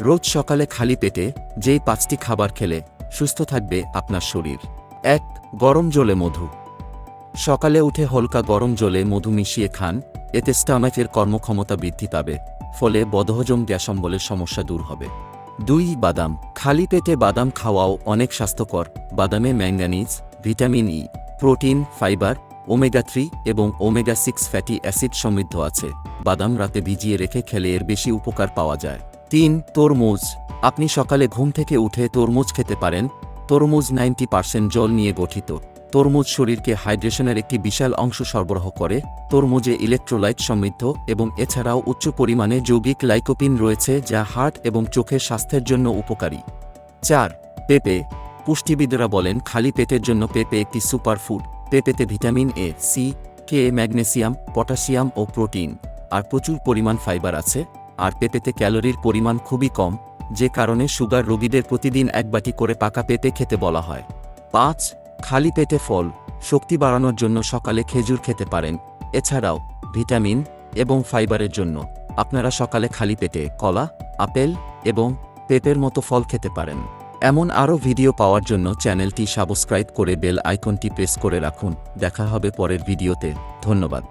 রোজ সকালে খালি পেটে যেই পাঁচটি খাবার খেলে সুস্থ থাকবে আপনার শরীর। এক, গরম জলে মধু। সকালে উঠে হালকা গরম জলে মধু মিশিয়ে খান, এতে স্টামাকের কর্মক্ষমতা বৃদ্ধি পাবে, ফলে বদহজম গ্যাস অম্বলের সমস্যা দূর হবে। দুই, বাদাম। খালি পেটে বাদাম খাওয়াও অনেক স্বাস্থ্যকর। বাদামে manganese vitamin E, protein, fibre, omega three এবং ওমেগা সিক্স ফ্যাটি অ্যাসিড সমৃদ্ধ আছে। বাদাম রাতে ভিজিয়ে রেখে খেলে এর বেশি উপকার পাওয়া যায়। তিন, তরমুজ। আপনি সকালে ঘুম থেকে উঠে তরমুজ খেতে পারেন। তরমুজ নাইনটি পার্সেন্ট জল নিয়ে গঠিত। তরমুজ শরীরকে হাইড্রেশনের একটি বিশাল অংশ সরবরাহ করে। তরমুজে ইলেকট্রোলাইট সমৃদ্ধ এবং এছাড়াও উচ্চ পরিমাণে যৌগিক লাইকোপিন রয়েছে যা হার্ট এবং চোখের স্বাস্থ্যের জন্য উপকারী। চার, পেঁপে। পুষ্টিবিদরা বলেন, খালি পেটের জন্য পেঁপে একটি superfood. পেঁপেতে vitamin A, C, K, magnesium, potassium O protein. আর প্রচুর পরিমাণ ফাইবার আছে। আর পেঁপেতে ক্যালোরির পরিমাণ খুবই কম, যে কারণে সুগার রোগীদের প্রতিদিন এক বাটি করে পাকা পেঁপে খেতে বলা হয়। পাঁচ, খালি পেটে ফল, শক্তি বাড়ানোর জন্য সকালে খেজুর খেতে পারেন। এছাড়াও, ভিটামিন এবং ফাইবারের জন্য আপনারা সকালে খালি পেটে কলা, আপেল এবং পেঁপের মতো ফল খেতে পারেন। এমন আরও ভিডিও পাওয়ার জন্য চ্যানেলটি সাবস্ক্রাইব করে বেল আইকনটি প্রেস করে রাখুন। দেখা হবে পরের ভিডিওতে। ধন্যবাদ।